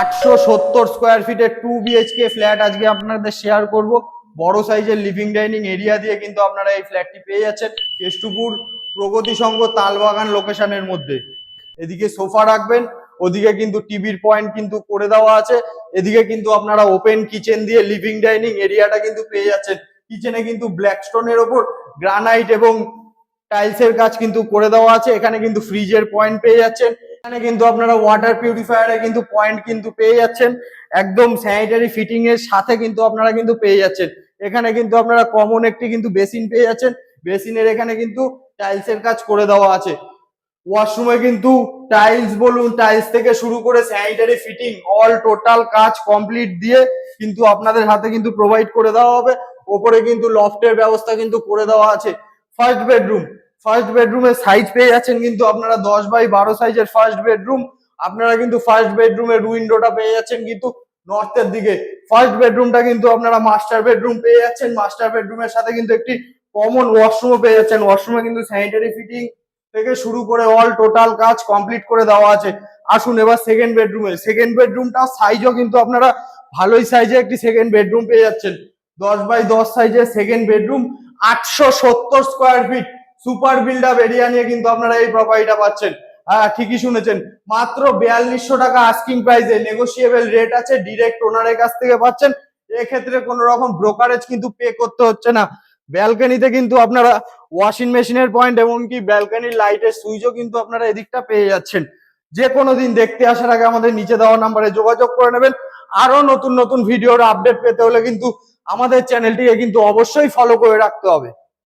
আটশো সত্তর স্কোয়ার ফিটের টু বিএইচকে ফ্ল্যাট আজকে আপনাদের শেয়ার করব। বড় সাইজের লিভিং ডাইনিং এরিয়া দিয়ে কিন্তু আপনারা এই ফ্ল্যাটটি পেয়ে যাচ্ছেন। কেষ্টপুর প্রগতি সংঘ তালবাগান লোকেশনের মধ্যে। এদিকে সোফা রাখবেন, ওদিকে কিন্তু টিভির পয়েন্ট কিন্তু করে দেওয়া আছে। এদিকে কিন্তু আপনারা ওপেন কিচেন দিয়ে লিভিং ডাইনিং এরিয়াটা কিন্তু পেয়ে যাচ্ছেন। কিচেনে কিন্তু ব্ল্যাক স্টোনের ওপর গ্রানাইট এবং টাইলসের কাজ কিন্তু করে দেওয়া আছে। এখানে কিন্তু ফ্রিজের পয়েন্ট পেয়ে যাচ্ছেন। এখানে কিন্তু আপনারা ওয়াটার পিউরিফায়ারে কিন্তু পয়েন্ট কিন্তু পেয়ে যাচ্ছেন। একদম স্যানিটারি ফিটিং এর সাথে কিন্তু আপনারা কিন্তু পেয়ে যাচ্ছেন। এখানে কিন্তু আপনারা কমন একটি কিন্তু বেসিন পেয়ে যাচ্ছেন। বেসিনের এখানে কিন্তু টাইলসের কাজ করে দেওয়া আছে। ওয়াশরুমে কিন্তু টাইলস বলুন টাইলস থেকে শুরু করে স্যানিটারি ফিটিং অল টোটাল কাজ কমপ্লিট দিয়ে কিন্তু আপনাদের হাতে কিন্তু প্রোভাইড করে দেওয়া হবে। ওপরে কিন্তু লফটের ব্যবস্থা কিন্তু করে দেওয়া আছে। ফার্স্ট বেডরুম ফার্স্ট বেডরুমের সাইজ পেয়ে যাচ্ছেন কিন্তু আপনারা দশ বাই বারো সাইজের ফার্স্ট বেডরুম আপনারা কিন্তু ফার্স্ট বেডরুমের উইন্ডোটা পেয়ে যাচ্ছেন কিন্তু নর্থের দিকে। ফার্স্ট বেডরুমটা কিন্তু আপনারা মাস্টার বেডরুম পেয়ে যাচ্ছেন মাস্টার বেডরুমের সাথে কিন্তু একটি কমন ওয়াশরুমও পেয়ে যাচ্ছেন। ওয়াশরুমে কিন্তু স্যানিটারি ফিটিং থেকে শুরু করে অল টোটাল কাজ কমপ্লিট করে দেওয়া আছে। আসুন এবার সেকেন্ড বেডরুমে সেকেন্ড বেডরুমটা সাইজও কিন্তু আপনারা ভালোই সাইজে একটি সেকেন্ড বেডরুম পেয়ে যাচ্ছেন। দশ বাই দশ সাইজের সেকেন্ড বেডরুম আটশো সত্তর square feet super build area নিয়ে কিন্তু আপনারা এই প্রপার্টিটা পাচ্ছেন। হ্যাঁ ঠিকই শুনেছেন। মাত্র বিয়াল্লিশশো টাকা আস্কিং প্রাইসে নেগোসিয়েবল রেট আছে ডিরেক্ট ওনারের কাছ থেকে পাচ্ছেন। এক্ষেত্রে কোনো রকম ব্রোকারেজ কিন্তু পে করতে হচ্ছে না। ব্যালকনিতে কিন্তু আপনারা ওয়াশিং মেশিনের পয়েন্ট এমনকি ব্যালকনির লাইটের সুইচও কিন্তু আপনারা এদিকটা পেয়ে যাচ্ছেন। যে কোনো দিন দেখতে আসার আগে আমাদের নিচে দেওয়া নাম্বারে যোগাযোগ করে নেবেন। আরও নতুন নতুন ভিডিওর আপডেট পেতে হলে কিন্তু আমাদের চ্যানেলটিকে কিন্তু অবশ্যই ফলো করে রাখতে হবে।